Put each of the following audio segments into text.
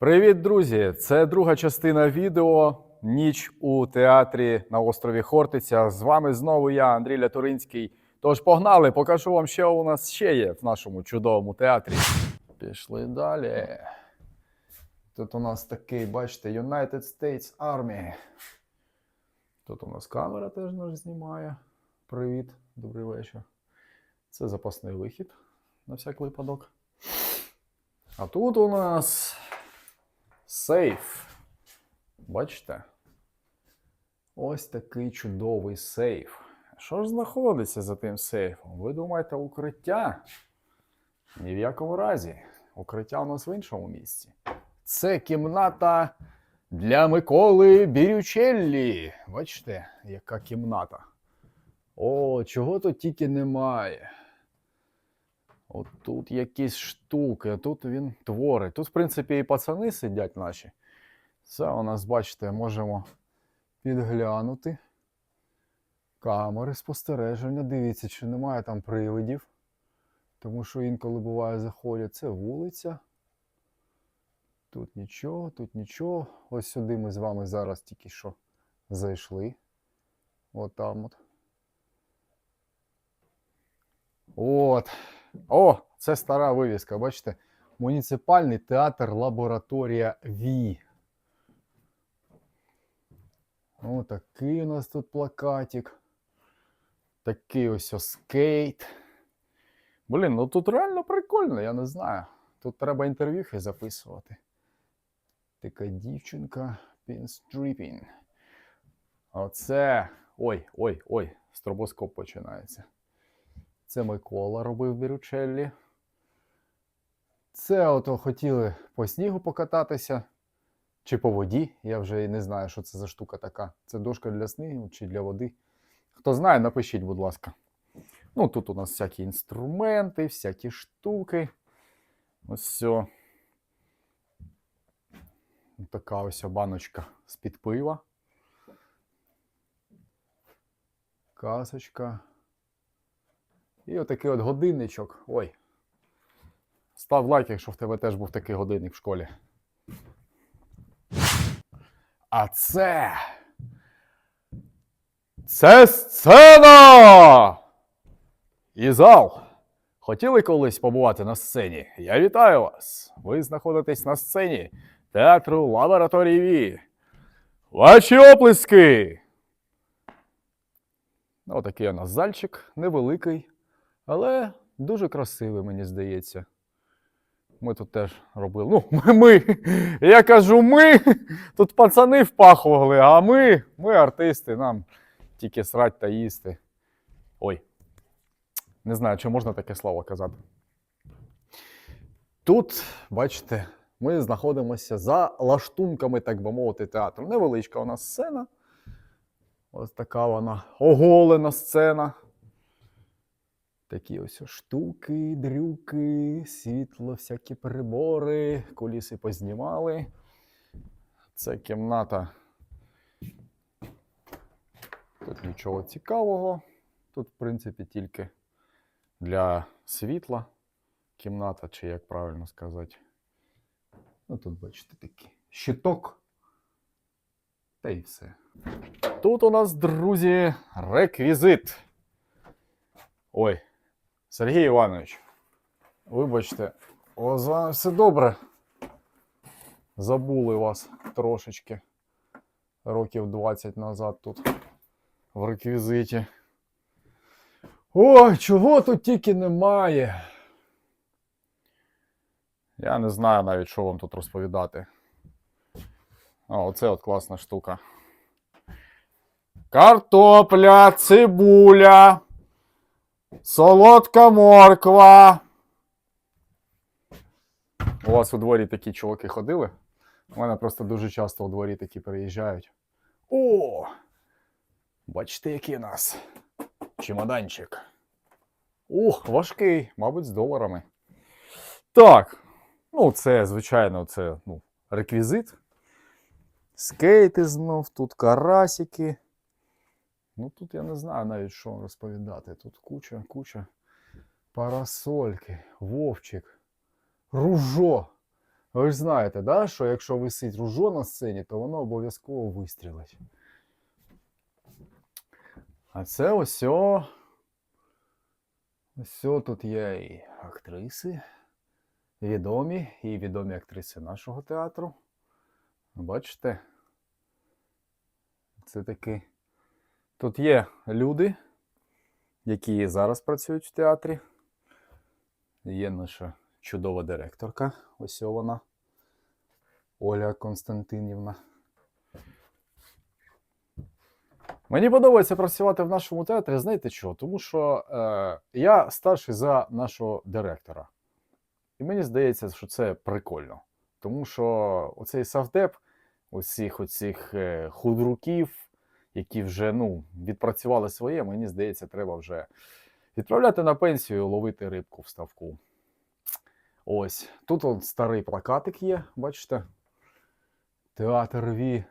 Привіт, друзі! Це друга частина відео Ніч у театрі на острові Хортиця. З вами знову я, Андрій Лятуринський. Тож погнали, покажу вам, що у нас ще є в нашому чудовому театрі. Пішли далі. Тут у нас такий, бачите, United States Army. Тут у нас камера теж нас знімає. Привіт, добрий вечір. Це запасний вихід на всяк випадок. А тут у нас сейф. Бачите? Ось такий чудовий сейф. Що ж знаходиться за тим сейфом? Ви думаєте, укриття? Ні в якому разі. Укриття у нас в іншому місці. Це кімната для Миколи Бірючеллі. Бачите, яка кімната. О, чого тут тільки немає. От тут якісь штуки, а тут він творить. Тут, в принципі, і пацани сидять наші. Це у нас, бачите, можемо підглянути. Камери спостереження. Дивіться, чи немає там привидів. Тому що інколи буває заходять. Це вулиця. Тут нічого, тут нічого. Ось сюди ми з вами зараз тільки що зайшли. От там от. От. О, це стара вивіска, бачите? Муніципальний театр лабораторія ВІ. О, такий у нас тут плакатик. Такий ось скейт. Блін, ну тут реально прикольно, я не знаю. Тут треба інтерв'юхи записувати. Така дівчинка пінстріпін. Оце. Ой, ой, ой, стробоскоп починається. Це Микола робив Біручеллі. Це ото хотіли по снігу покататися. Чи по воді. Я вже і не знаю, що це за штука така. Це дошка для снігу чи для води. Хто знає, напишіть, будь ласка. Ну, тут у нас всякі інструменти, всякі штуки. Ось все. Така ось баночка з-під пива. Касочка. І отакий от годинничок. Ой. Став лайк, якщо в тебе теж був такий годинник в школі. А це. Це сцена! І зал. Хотіли колись побувати на сцені? Я вітаю вас! Ви знаходитесь на сцені театру лабораторії Ві. Ваші оплески! Отакий у нас зальчик, невеликий, але дуже красивий, мені здається. Ми тут теж робили. Ну, ми. Я кажу, ми. Тут пацани впахували, а ми, ми артисти, нам тільки срать та їсти. Ой. Не знаю, чи можна таке слово казати. Тут, бачите, ми знаходимося за лаштунками, так би мовити, театру. Невеличка у нас сцена. Ось така вона оголена сцена. Такі ось штуки, дрюки, світло, всякі прибори, куліси познімали. Це кімната. Тут нічого цікавого. Тут, в принципі, тільки для світла кімната, чи як правильно сказати. Ну, тут, бачите, такий щиток. Та й все. Тут у нас, друзі, реквізит. Ой, Сергій Іванович, вибачте, у вас з вами все добре. Забули вас трошечки років 20 назад тут в реквізиті. Ой, чого тут тільки немає. Я не знаю навіть, що вам тут розповідати. О, оце от класна штука. Картопля, цибуля, солодка морква. У вас у дворі такі чуваки ходили? У мене просто дуже часто у дворі такі переїжджають. О! Бачите, який у нас чемоданчик. Ух, важкий, мабуть, з доларами. Так. Ну, це, звичайно, це ну, реквізит. Скейти знов, тут карасики. Ну тут я не знаю навіть, що розповідати. Тут куча, куча парасольки, вовчик, ружо. Ви ж знаєте, да, що якщо висить ружо на сцені, то воно обов'язково вистрілить. А це ось. о- тут є і актриси, відомі, і відомі актриси нашого театру. Бачите? Це таки. Тут є люди, які зараз працюють в театрі. Є наша чудова директорка. Ось вона. Оля Константинівна. Мені подобається працювати в нашому театрі. Знаєте чого? Тому що е, я старший за нашого директора. І мені здається, що це прикольно. Тому що оцей савдеп, оцих, оцих е, худруків, які вже ну, відпрацювали своє, мені здається, треба вже відправляти на пенсію, ловити рибку в ставку. Ось. Тут от старий плакатик є, бачите? Театр Ві.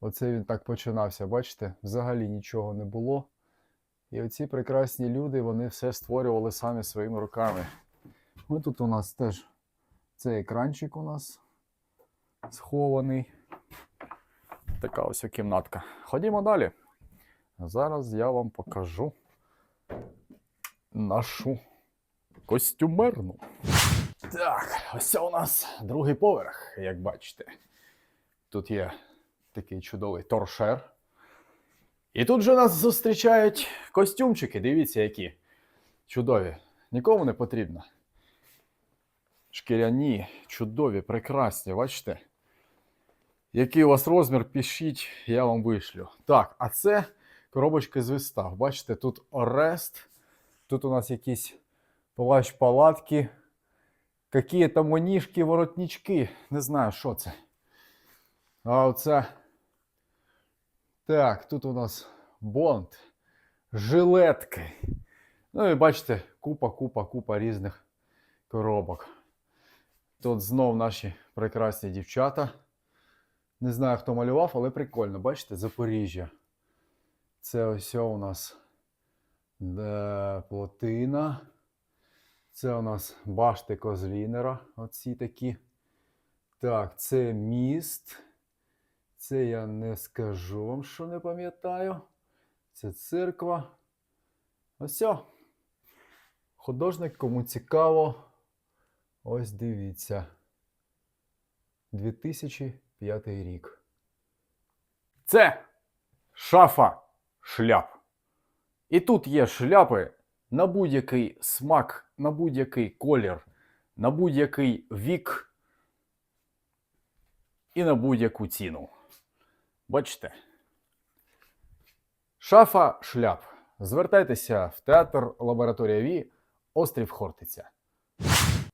Оце він так починався, бачите? Взагалі нічого не було. І оці прекрасні люди, вони все створювали самі своїми руками. Ось тут у нас теж цей екранчик у нас схований. Така ось кімнатка. Ходімо далі. Зараз я вам покажу нашу костюмерну. Так, ось у нас другий поверх, як бачите. Тут є такий чудовий торшер. І тут же нас зустрічають костюмчики. Дивіться, які чудові. Нікому не потрібно. Шкіряні, чудові, прекрасні, бачите? Який у вас розмір, пишіть, я вам вишлю. Так, а це коробочки з вистав. Бачите, тут Орест, тут у нас якісь плащ палатки, які там маніжки, воротнички. Не знаю, що це. А оце. Так, тут у нас бонд, жилетки. Ну і бачите, купа, купа, купа різних коробок. Тут знов наші прекрасні дівчата. Не знаю, хто малював, але прикольно. Бачите, Запоріжжя. Це ось у нас е, плотина. Це у нас башти Козлінера. Оці такі. Так, це міст. Це я не скажу вам, що не пам'ятаю. Це церква. Ось. Художник, кому цікаво. Ось дивіться. 2005 рік. Це шафа шляп. І тут є шляпи на будь-який смак, на будь-який колір, на будь-який вік і на будь-яку ціну. Бачите? Шафа шляп. Звертайтеся в театр Лабораторія Ві, острів Хортиця.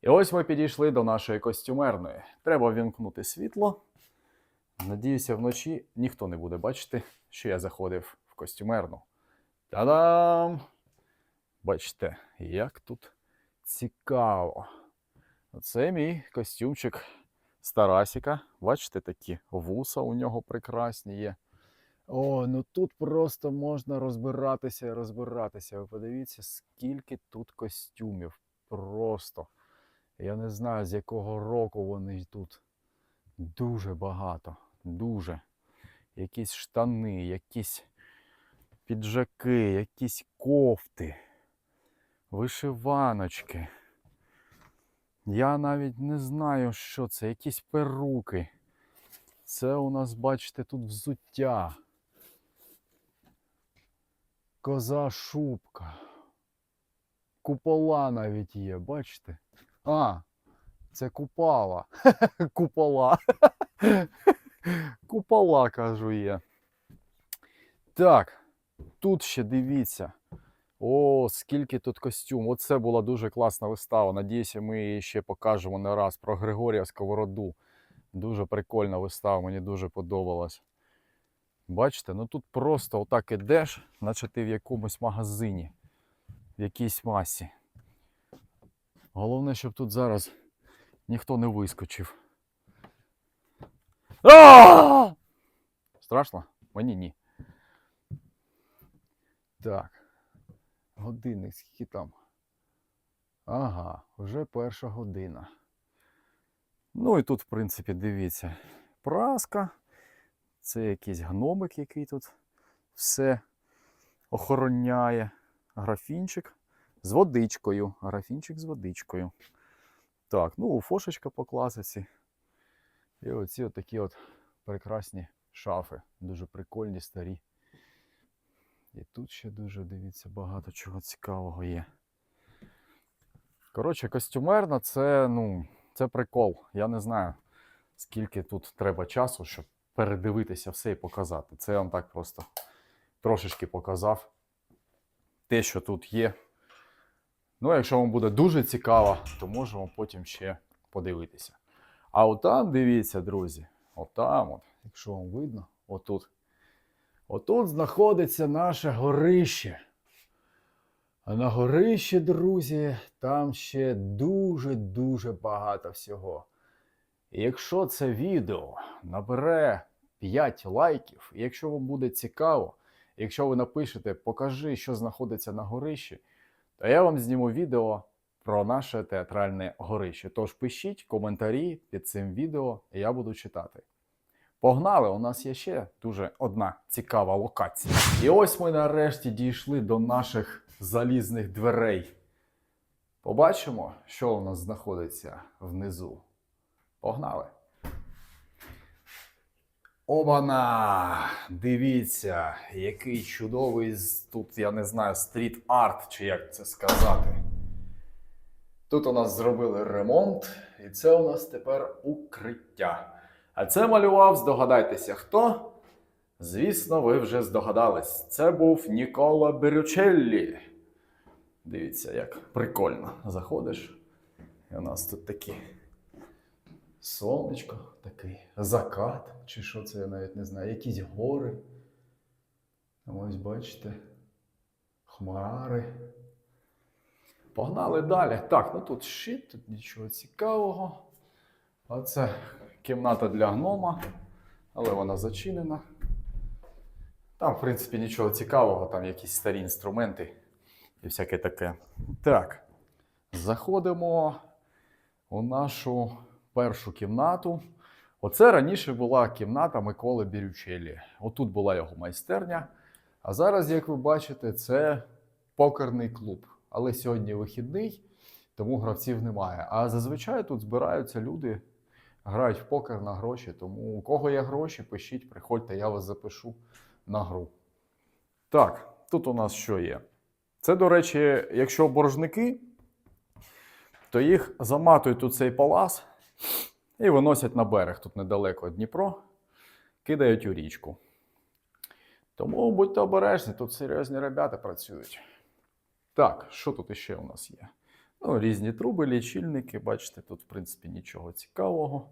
І ось ми підійшли до нашої костюмерної. Треба вімкнути світло. Надіюся, вночі ніхто не буде бачити, що я заходив в костюмерну. Та-дам! Бачите, як тут цікаво. Оце мій костюмчик з Тарасіка. Бачите, такі вуса у нього прекрасні є. О, ну тут просто можна розбиратися і розбиратися. Ви подивіться, скільки тут костюмів. Просто. Я не знаю, з якого року вони тут. Дуже багато. Дуже. Якісь штани, якісь піджаки, якісь кофти, вишиваночки. Я навіть не знаю, що це, якісь перуки. Це у нас, бачите, тут взуття. Коза шубка. Купола навіть є, бачите? А, це купала. Купола. Купола, кажу є. Так, тут ще дивіться. О, скільки тут костюм. Оце була дуже класна вистава. Надіюся, ми її ще покажемо не раз про Григорія Сковороду. Дуже прикольна вистава, мені дуже подобалась. Бачите, ну тут просто отак ідеш, наче ти в якомусь магазині, в якійсь масі. Головне, щоб тут зараз ніхто не вискочив. Страшно? Мені ні. Так. Годинник, скільки там? Ага, вже перша година. Ну і тут, в принципі, дивіться, праска. Це якийсь гномик, який тут все охороняє. Графінчик з водичкою. Графінчик з водичкою. Так, ну, фошечка по класиці. І оці от такі от прекрасні шафи. Дуже прикольні, старі. І тут ще дуже, дивіться, багато чого цікавого є. Коротше, костюмерна це, ну, це прикол. Я не знаю, скільки тут треба часу, щоб передивитися все і показати. Це я вам так просто трошечки показав те, що тут є. Ну, якщо вам буде дуже цікаво, то можемо потім ще подивитися. А отам, дивіться, друзі, отам, от, якщо вам видно, отут. Отут знаходиться наше горище. А на горищі, друзі, там ще дуже-дуже багато всього. І якщо це відео набере 5 лайків, і якщо вам буде цікаво, якщо ви напишете Покажи, що знаходиться на горищі, то я вам зніму відео про наше театральне горище. Тож пишіть коментарі під цим відео, і я буду читати. Погнали! У нас є ще дуже одна цікава локація. І ось ми нарешті дійшли до наших залізних дверей. Побачимо, що у нас знаходиться внизу. Погнали! Обана! Дивіться, який чудовий тут, я не знаю, стріт-арт, чи як це сказати. Тут у нас зробили ремонт, і це у нас тепер укриття. А це малював, здогадайтеся, хто? Звісно, ви вже здогадались. Це був Нікола Берючеллі. Дивіться, як прикольно. Заходиш, і у нас тут такі сонечко, такий закат, чи що це, я навіть не знаю, якісь гори. Ось бачите, хмари. Погнали далі. Так, ну тут щит, тут нічого цікавого. А це кімната для гнома, але вона зачинена. Там, в принципі, нічого цікавого, там якісь старі інструменти і всяке таке. Так, заходимо у нашу першу кімнату. Оце раніше була кімната Миколи Бірючелі. Отут була його майстерня. А зараз, як ви бачите, це покерний клуб. Але сьогодні вихідний, тому гравців немає. А зазвичай тут збираються люди, грають в покер на гроші. Тому у кого є гроші, пишіть, приходьте, я вас запишу на гру. Так, тут у нас що є? Це, до речі, якщо боржники, то їх заматують у цей палас і виносять на берег тут недалеко Дніпро, кидають у річку. Тому будьте обережні, тут серйозні ребята працюють. Так, що тут іще у нас є? Ну, різні труби, лічильники. Бачите, тут, в принципі, нічого цікавого.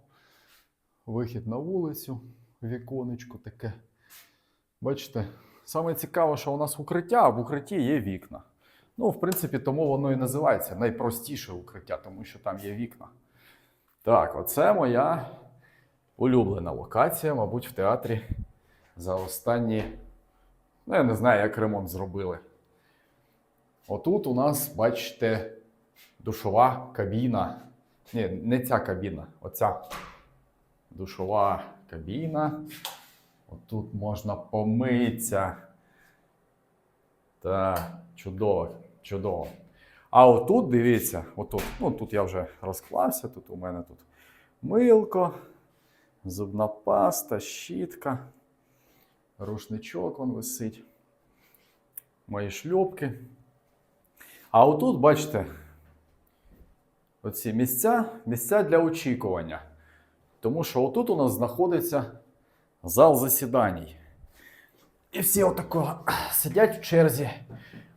Вихід на вулицю, віконечко таке. Бачите, саме цікаве, що у нас укриття, а в укритті є вікна. Ну, в принципі, тому воно і називається найпростіше укриття, тому що там є вікна. Так, оце моя улюблена локація, мабуть, в театрі за останні. Ну, я не знаю, як ремонт зробили. Отут у нас, бачите, душова кабіна. Ні, не ця кабіна, оця душова кабіна. Отут можна помитися. Так, чудово, чудово. А отут, дивіться, отут, ну тут я вже розклався, тут у мене тут милко, зубна паста, щітка, рушничок он висить, мої шльопки. А отут, бачите, оці місця, місця для очікування. Тому що отут у нас знаходиться зал засідань. І всі отако сидять в черзі.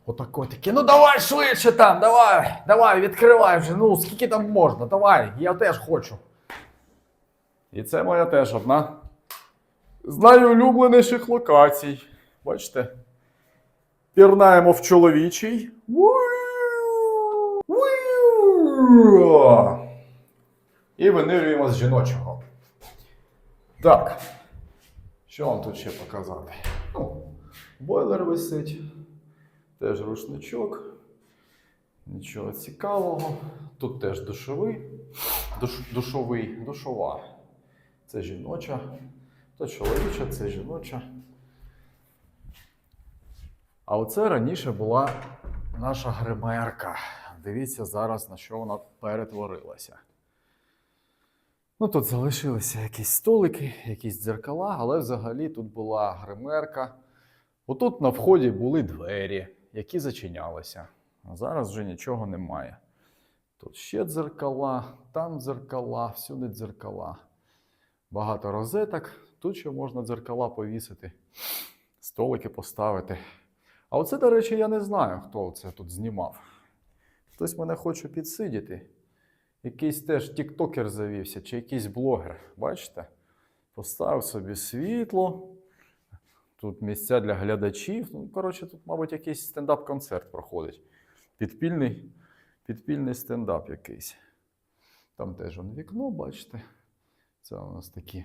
Отако такі, ну давай швидше там, давай, давай, відкривай вже. Ну, скільки там можна, давай, я теж хочу. І це моя теж одна з найулюбленіших локацій. Бачите? Пірнаємо в чоловічий. І винирюємо з жіночого. Так. Що вам тут ще показати? Ну, бойлер висить, теж рушничок. Нічого цікавого. Тут теж душовий, душ, душовий, душова. Це жіноча, то чоловіча, це жіноча. А оце раніше була наша гримерка. Дивіться зараз, на що вона перетворилася. Ну, тут залишилися якісь столики, якісь дзеркала, але взагалі тут була гримерка. Отут на вході були двері, які зачинялися. А зараз вже нічого немає. Тут ще дзеркала, там дзеркала, всюди дзеркала. Багато розеток. Тут ще можна дзеркала повісити, столики поставити. А оце, до речі, я не знаю, хто це тут знімав. Хтось мене хоче підсидіти. Якийсь теж тіктокер завівся, чи якийсь блогер. Бачите? Поставив собі світло. Тут місця для глядачів. Ну, коротше, тут, мабуть, якийсь стендап-концерт проходить. Підпільний, підпільний стендап якийсь. Там теж он вікно, бачите. Це у нас такі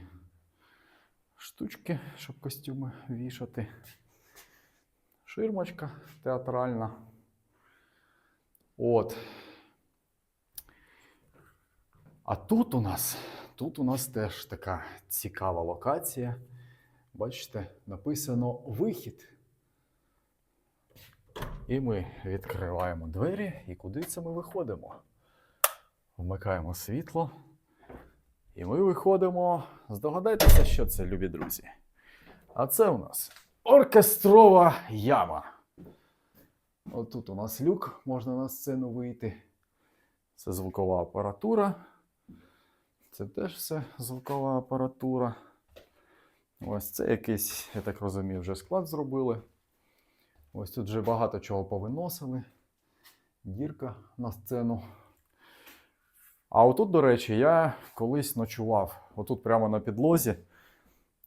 штучки, щоб костюми вішати. Ширмочка театральна. От. А тут у нас, тут у нас теж така цікава локація. Бачите, написано вихід. І ми відкриваємо двері, і куди це ми виходимо? Вмикаємо світло. І ми виходимо. Здогадайтеся, що це, любі друзі. А це у нас оркестрова яма. Отут у нас люк, можна на сцену вийти. Це звукова апаратура. Це теж все звукова апаратура. Ось це якийсь, я так розумію, вже склад зробили. Ось тут вже багато чого повиносили. Дірка на сцену. А отут, до речі, я колись ночував. Отут прямо на підлозі.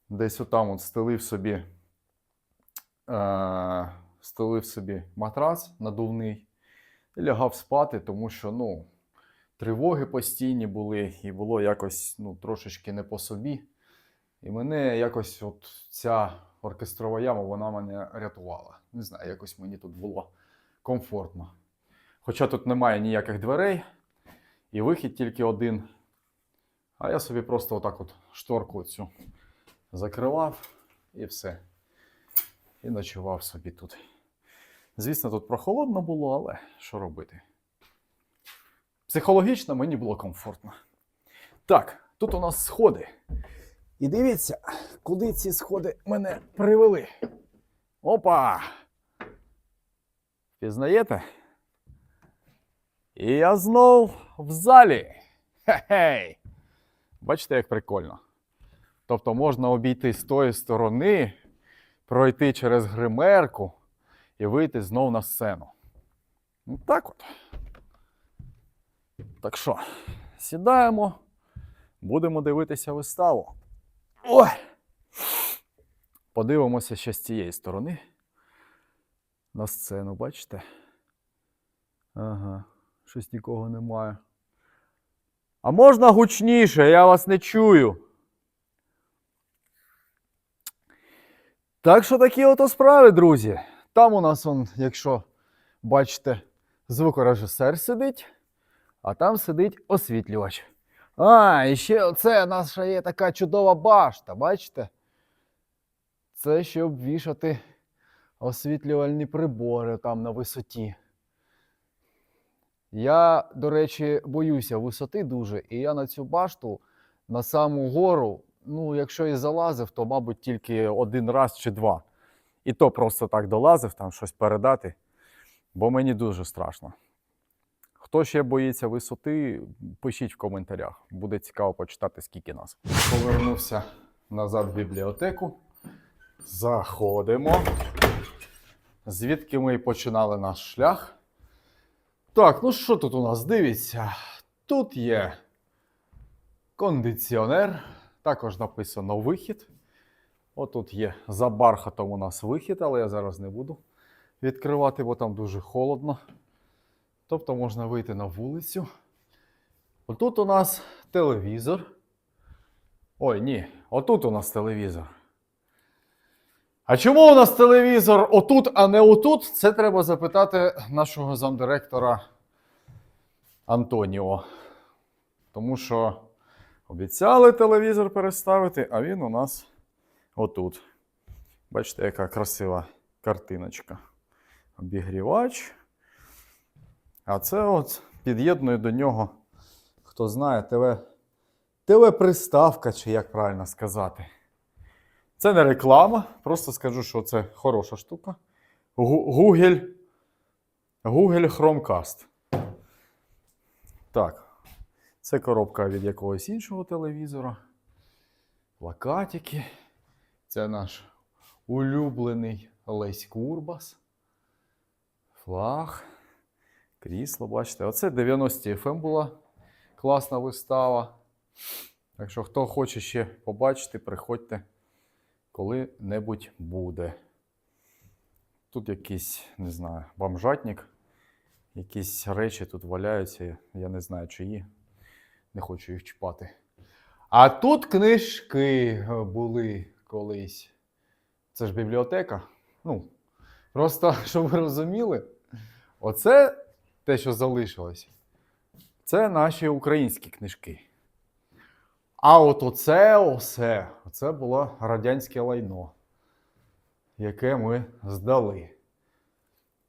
Десь отам от стелив собі, е- стелив собі матрас надувний і лягав спати, тому що, ну, тривоги постійні були, і було якось ну, трошечки не по собі. І мене якось от ця оркестрова яма, вона мене рятувала. Не знаю, якось мені тут було комфортно. Хоча тут немає ніяких дверей, і вихід тільки один. А я собі просто отак от шторку цю закривав і все. І ночував собі тут. Звісно, тут прохолодно було, але що робити? Психологічно мені було комфортно. Так, тут у нас сходи. І дивіться, куди ці сходи мене привели. Опа! Пізнаєте? І я знов в залі. Хе-хей! Бачите, як прикольно. Тобто можна обійти з тої сторони, пройти через гримерку і вийти знов на сцену. Ну так от. Так що, сідаємо, будемо дивитися виставу. Ой! Подивимося ще з цієї сторони. На сцену, бачите? Ага, щось нікого немає. А можна гучніше, я вас не чую. Так що такі ото справи, друзі. Там у нас, он, якщо бачите, звукорежисер сидить, а там сидить освітлювач. А, і ще оце наша є така чудова башта, бачите? Це щоб вішати освітлювальні прибори там на висоті. Я, до речі, боюся висоти дуже, і я на цю башту на саму гору, ну, якщо і залазив, то, мабуть, тільки один раз чи два. І то просто так долазив, там щось передати, бо мені дуже страшно. Хто ще боїться висоти, пишіть в коментарях. Буде цікаво почитати, скільки нас. Повернувся назад в бібліотеку. Заходимо. Звідки ми і починали наш шлях. Так, ну що тут у нас? Дивіться. Тут є кондиціонер. Також написано вихід. Отут є за бархатом у нас вихід, але я зараз не буду відкривати, бо там дуже холодно. Тобто можна вийти на вулицю. Отут у нас телевізор. Ой, ні, отут у нас телевізор. А чому у нас телевізор отут, а не отут? Це треба запитати нашого замдиректора Антоніо. Тому що обіцяли телевізор переставити, а він у нас отут. Бачите, яка красива картиночка. Обігрівач. А це от під'єднує до нього, хто знає, ТВ, ТВ-приставка, чи як правильно сказати. Це не реклама, просто скажу, що це хороша штука. Google, Google Chromecast. Так. Це коробка від якогось іншого телевізора. Плакатики. Це наш улюблений Лесь Курбас. Флаг. Крісло, бачите. Оце 90 FM була класна вистава. Так що, хто хоче ще побачити, приходьте, коли-небудь буде. Тут якийсь, не знаю, бомжатник. Якісь речі тут валяються, я не знаю, чиї. Не хочу їх чіпати. А тут книжки були колись. Це ж бібліотека. Ну, просто, щоб ви розуміли, оце те, що залишилось, це наші українські книжки. А от оце осе, це було радянське лайно, яке ми здали.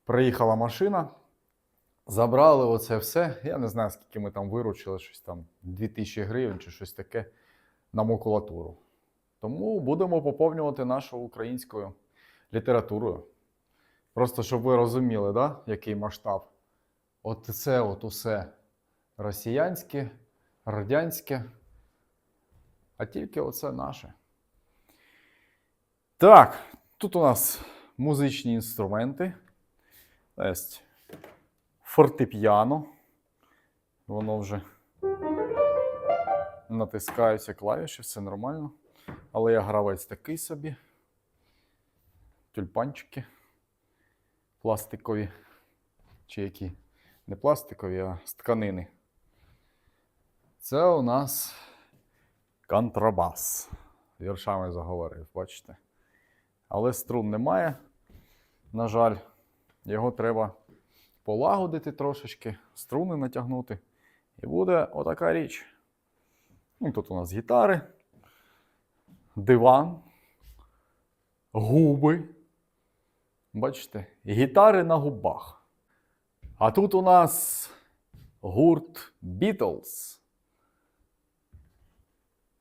Приїхала машина, забрали оце все. Я не знаю, скільки ми там виручили, щось там 2000 гривень чи щось таке на макулатуру. Тому будемо поповнювати нашу українською літературою. Просто щоб ви розуміли, да, який масштаб. От це от усе росіянське, радянське, а тільки оце наше. Так, тут у нас музичні інструменти. Ось фортепіано. Воно вже натискаються клавіші, все нормально. Але я гравець такий собі. Тюльпанчики пластикові. Чи які? Не пластикові, а з тканини. Це у нас контрабас. Віршами заговорив, бачите. Але струн немає. На жаль, його треба полагодити трошечки, струни натягнути. І буде отака річ. Ну, тут у нас гітари, диван, губи. Бачите, гітари на губах. А тут у нас гурт Beatles.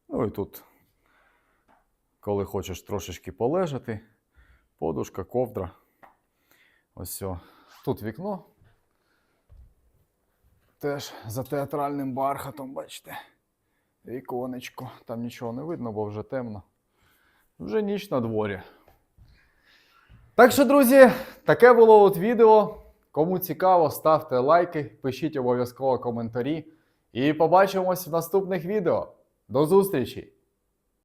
Ну і тут, коли хочеш трошечки полежати, подушка, ковдра. Ось все. Тут вікно. Теж за театральним бархатом, бачите. Віконечко. Там нічого не видно, бо вже темно. Вже ніч на дворі. Так що, друзі, таке було от відео. Кому цікаво, ставте лайки, пишіть обов'язково коментарі. І побачимось в наступних відео. До зустрічі!